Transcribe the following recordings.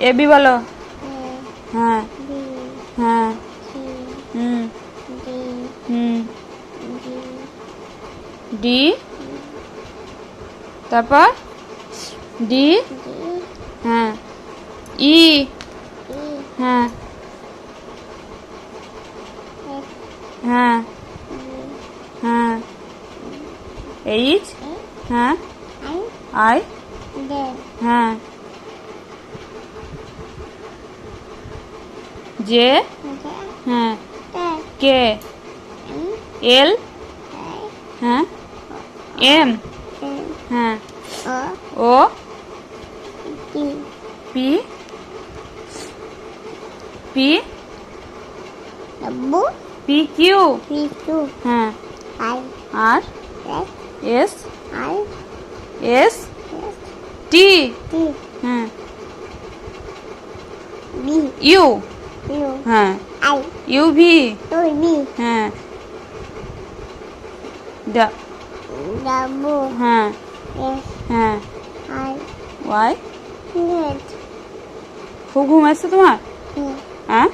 A B বলো। হ্যাঁ। হ্যাঁ। হুম। হুম। ডি। তারপর? ডি। হ্যাঁ। ই। হ্যাঁ। হ্যাঁ। হ্যাঁ। এইচ? হ্যাঁ। আই? হ্যাঁ। জে হ্যাঁ কে এল হ্যাঁ এম হ্যাঁ O P P P Q হ্যাঁ আর এস এস টি হ্যাঁ ইউ হ্যাঁ। I ইউ ভি হ্যাঁ। হ্যাঁ। হ্যাঁ। ওয়াই খুব ঘুম আসছে তোমার. হ্যাঁ.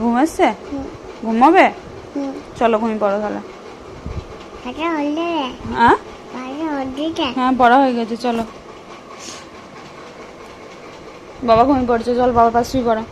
ঘুম আসছে. ঘুমাবে. চলো ঘুমিয়ে পড়ো তাহলে। হ্যাঁ? Ada হ্যাঁ পড়া হয়ে গেছে চলো। বাবা ঘুমিয়ে পড়ছে চল বাবার পাশে শুয়ে পড়ো।